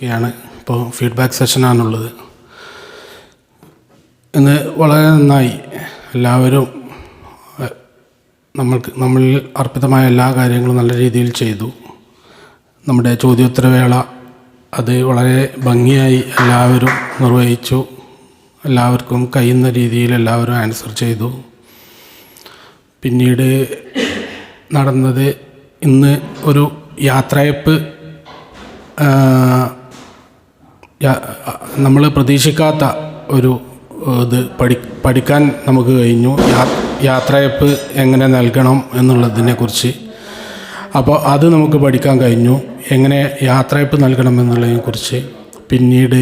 ഒക്കെയാണ് ഇപ്പോൾ ഫീഡ്ബാക്ക് സെഷനാണുള്ളത്. ഇന്ന് വളരെ നന്നായി എല്ലാവരും നമ്മൾക്ക് നമ്മളിൽ അർപ്പിതമായ എല്ലാ കാര്യങ്ങളും നല്ല രീതിയിൽ ചെയ്തു. നമ്മുടെ ചോദ്യോത്തരവേള അത് വളരെ ഭംഗിയായി എല്ലാവരും നിർവഹിച്ചു. എല്ലാവർക്കും കഴിയുന്ന രീതിയിൽ എല്ലാവരും ആൻസർ ചെയ്തു. പിന്നീട് നടന്നത് ഇന്ന് ഒരു യാത്രയപ്പ് നമ്മൾ പ്രതീക്ഷിക്കാത്ത ഒരു ഇത് പഠി പഠിക്കാൻ നമുക്ക് കഴിഞ്ഞു. യാത്രയപ്പ് എങ്ങനെ നൽകണം എന്നുള്ളതിനെക്കുറിച്ച്. അപ്പോൾ അത് നമുക്ക് പഠിക്കാൻ കഴിഞ്ഞു. എങ്ങനെ യാത്രയപ്പ് നൽകണം എന്നുള്ളതിനെക്കുറിച്ച്. പിന്നീട്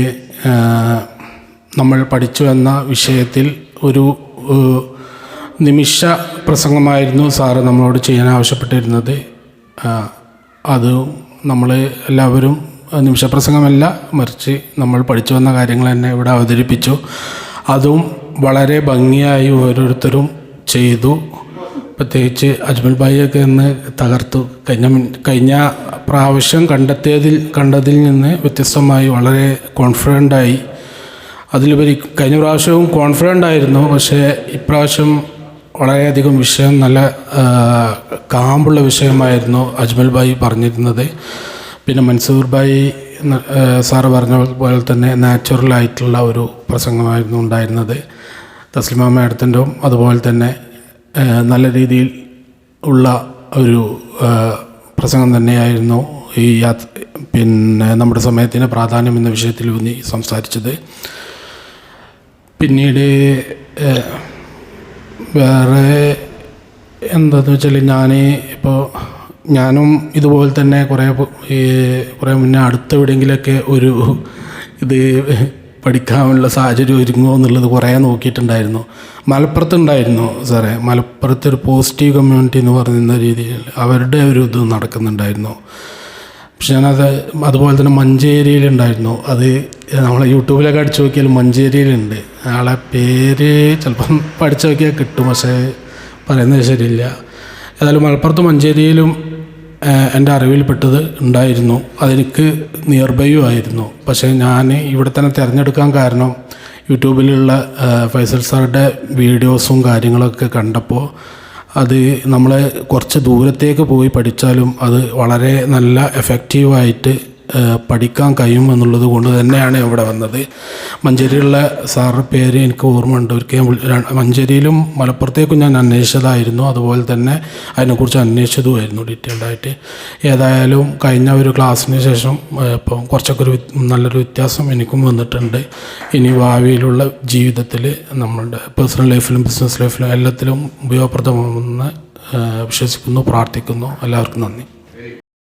നമ്മൾ പഠിച്ചു എന്ന വിഷയത്തിൽ ഒരു നിമിഷ പ്രസംഗമായിരുന്നു സാറ് നമ്മളോട് ചെയ്യാൻ ആവശ്യപ്പെട്ടിരുന്നത്. അത് നമ്മൾ എല്ലാവരും നിമിഷപ്രസംഗമല്ല മറിച്ച് നമ്മൾ പഠിച്ചു വന്ന കാര്യങ്ങൾ തന്നെ ഇവിടെ അവതരിപ്പിച്ചു. അതും വളരെ ഭംഗിയായി ഓരോരുത്തരും ചെയ്തു. പ്രത്യേകിച്ച് അജ്മൽ ഭായിയൊക്കെ ഇന്ന് തകർത്തു. കഴിഞ്ഞ കഴിഞ്ഞ പ്രാവശ്യം കണ്ടെത്തിയതിൽ കണ്ടതിൽ നിന്ന് വ്യത്യസ്തമായി വളരെ കോൺഫിഡന്റായി അതിലുപരി കഴിഞ്ഞ പ്രാവശ്യവും കോൺഫിഡന്റ് ആയിരുന്നു. പക്ഷേ ഇപ്രാവശ്യം വളരെയധികം വിഷയം നല്ല കാമ്പുള്ള വിഷയമായിരുന്നു അജ്മൽ ഭായി പറഞ്ഞിരുന്നത്. പിന്നെ മൻസൂർ ഭായി സാറ് പറഞ്ഞ പോലെ തന്നെ നാച്ചുറൽ ആയിട്ടുള്ള ഒരു പ്രസംഗമായിരുന്നു ഉണ്ടായിരുന്നത്. തസ്ലിമ മാഡത്തിന്റെയും അതുപോലെ തന്നെ നല്ല രീതിയിൽ ഉള്ള ഒരു പ്രസംഗം തന്നെയായിരുന്നു ഈ യാത്ര പിന്നെ നമ്മുടെ സമയത്തിന് പ്രാധാന്യം എന്ന വിഷയത്തിൽ ഊന്നി സംസാരിച്ചത്. പിന്നീട് വേറെ എന്താണെന്ന് വെച്ചാൽ ഞാൻ ഇപ്പോൾ ഞാനും ഇതുപോലെ തന്നെ കുറേ ഈ കുറേ മുന്നേ അടുത്ത എവിടെയെങ്കിലുമൊക്കെ ഒരു ഇത് പഠിക്കാനുള്ള സാഹചര്യം ഒരുങ്ങുമോ എന്നുള്ളത് കുറേ നോക്കിയിട്ടുണ്ടായിരുന്നു. മലപ്പുറത്തുണ്ടായിരുന്നു സാറേ. മലപ്പുറത്ത് ഒരു പോസിറ്റീവ് കമ്മ്യൂണിറ്റി എന്ന് പറയുന്ന രീതിയിൽ അവരുടെ ഒരു ഇത് നടക്കുന്നുണ്ടായിരുന്നു. പക്ഷെ ഞാനത് അതുപോലെ തന്നെ മഞ്ചേരിയിലുണ്ടായിരുന്നു. അത് നമ്മൾ യൂട്യൂബിലൊക്കെ അടിച്ചു നോക്കിയാൽ മഞ്ചേരിയിലുണ്ട്. ആളെ പേര് ചിലപ്പം പഠിച്ചു നോക്കിയാൽ കിട്ടും. പക്ഷേ പറയുന്നത് ശരിയില്ല. ഏതായാലും മലപ്പുറത്ത് മഞ്ചേരിയിലും എന്റെ അറിവിൽപ്പെട്ടത് ഉണ്ടായിരുന്നു. അതെനിക്ക് നിയർ ആയിരുന്നു. പക്ഷേ ഞാൻ ഇവിടെ തന്നെ തിരഞ്ഞെടുക്കാൻ കാരണം യൂട്യൂബിലുള്ള ഫൈസൽ സാറുടെ വീഡിയോസും കാര്യങ്ങളൊക്കെ കണ്ടപ്പോൾ അത് നമ്മളെ കുറച്ച് ദൂരത്തേക്ക് പോയി പഠിച്ചാലും അത് വളരെ നല്ല എഫക്റ്റീവായിട്ട് പഠിക്കാൻ കഴിയും എന്നുള്ളത് കൊണ്ട് തന്നെയാണ് ഇവിടെ വന്നത്. മഞ്ചേരിയിലുള്ള സാറിന്റെ പേര് എനിക്ക് ഓർമ്മയുണ്ട്. ഒരിക്കൽ മഞ്ചേരിയിലും മലപ്പുറത്തേക്കും ഞാൻ അന്വേഷിച്ചതായിരുന്നു. അതുപോലെ തന്നെ അതിനെക്കുറിച്ച് അന്വേഷിച്ചതുമായിരുന്നു ഡീറ്റെയിൽഡ് ആയിട്ട്. ഏതായാലും കഴിഞ്ഞ ഒരു ക്ലാസ്സിന് ശേഷം ഇപ്പം കുറച്ചൊക്കെ ഒരു നല്ലൊരു വ്യത്യാസം എനിക്കും വന്നിട്ടുണ്ട്. ഇനി ഭാവിയിലുള്ള ജീവിതത്തിൽ നമ്മളുടെ പേഴ്സണൽ ലൈഫിലും ബിസിനസ് ലൈഫിലും എല്ലാത്തിലും ഉപയോഗപ്രദമാകുമെന്ന് വിശ്വസിക്കുന്നു പ്രാർത്ഥിക്കുന്നു. എല്ലാവർക്കും നന്ദി.